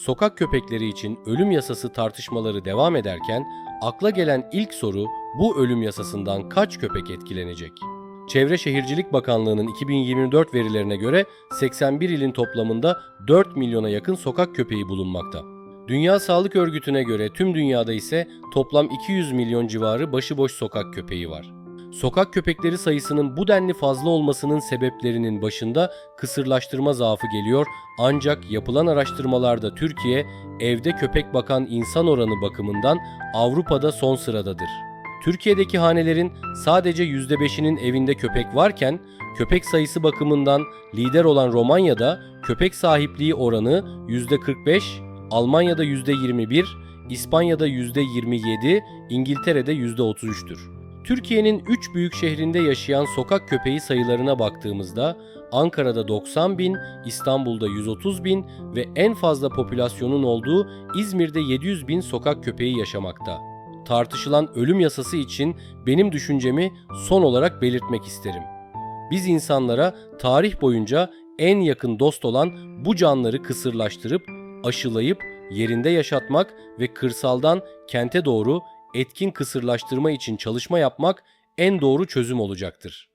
Sokak köpekleri için ölüm yasası tartışmaları devam ederken akla gelen ilk soru bu ölüm yasasından kaç köpek etkilenecek? Çevre Şehircilik Bakanlığı'nın 2024 verilerine göre 81 ilin toplamında 4 milyona yakın sokak köpeği bulunmakta. Dünya Sağlık Örgütü'ne göre tüm dünyada ise toplam 200 milyon civarı başıboş sokak köpeği var. Sokak köpekleri sayısının bu denli fazla olmasının sebeplerinin başında kısırlaştırma zaafı geliyor ancak yapılan araştırmalarda Türkiye evde köpek bakan insan oranı bakımından Avrupa'da son sıradadır. Türkiye'deki hanelerin sadece %5'inin evinde köpek varken köpek sayısı bakımından lider olan Romanya'da köpek sahipliği oranı %45, Almanya'da %21, İspanya'da %27, İngiltere'de %33'tür. Türkiye'nin 3 büyük şehrinde yaşayan sokak köpeği sayılarına baktığımızda Ankara'da 90 bin, İstanbul'da 130 bin ve en fazla popülasyonun olduğu İzmir'de 700 bin sokak köpeği yaşamakta. Tartışılan ölüm yasası için benim düşüncemi son olarak belirtmek isterim. Biz insanlara tarih boyunca en yakın dost olan bu canlıları kısırlaştırıp, aşılayıp, yerinde yaşatmak ve kırsaldan kente doğru etkin kısırlaştırma için çalışma yapmak en doğru çözüm olacaktır.